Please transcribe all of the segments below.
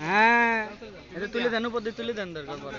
হ্যাঁ। এটা তুলে দেন উপর দিয়ে তুলে দেন দরকার পরে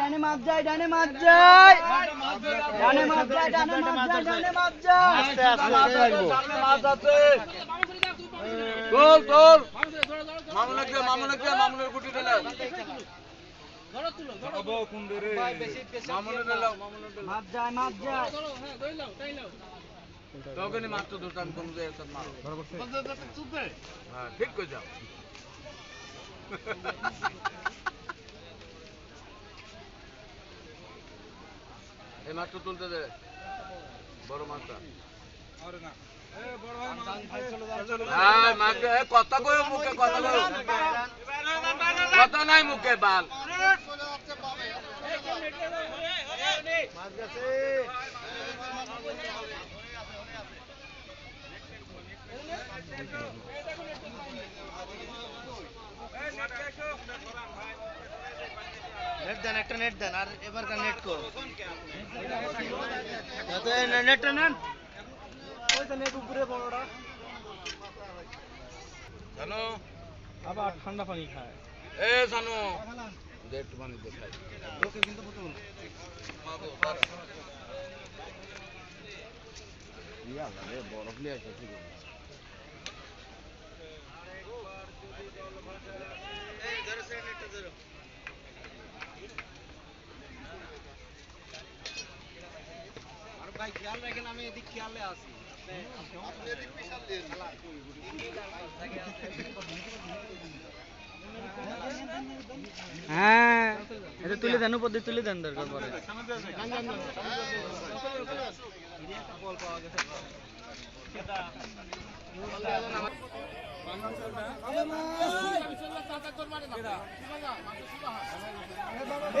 ডানে মাছ যায় ডানে মাছ যায়। ডানে মাছ যায় ডানে মাছ যায় ডানে মাছ যায়। আস্তে আস্তে মাছ আছে তোল তোল। মামুনের দে মামুনের দে মামুনের গুটি ঢেলে মামুনের ঢেলাও মামুনের ঢেলাও মাছ যায় মাছ যায়। তখনই মাছ তো ধরতাম কোন যে একটা মারো হ্যাঁ ঠিক করে যাও এই মাছটা তুলতে দে। বড় মাছটা। কথা কই মুখে নাই মুখে বাল। নেট দেন একটা নেট দেন আর এবারকার নেট করো। যাতে নেটটা নেন। ওই তো নেট উপরে বড়টা। জানো? আবার ঠান্ডা পানি খায়। এ জানো? একটু পানি দে খাই লোকে কিন্তু বরফ নিয়ে আসে ঠিক আছে ভাই খেয়াল রাখেন আমি এদিক খেয়ালে আছি। হ্যাঁ এটা তুলে দেন উপর দিয়ে তুলে দেন দরকার পরে এ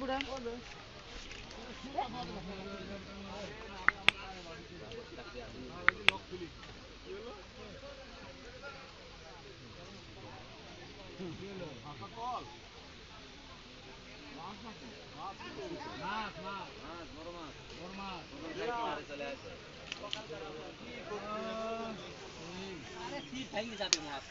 বুড়া। আরে কি ভাই যাবে মাছ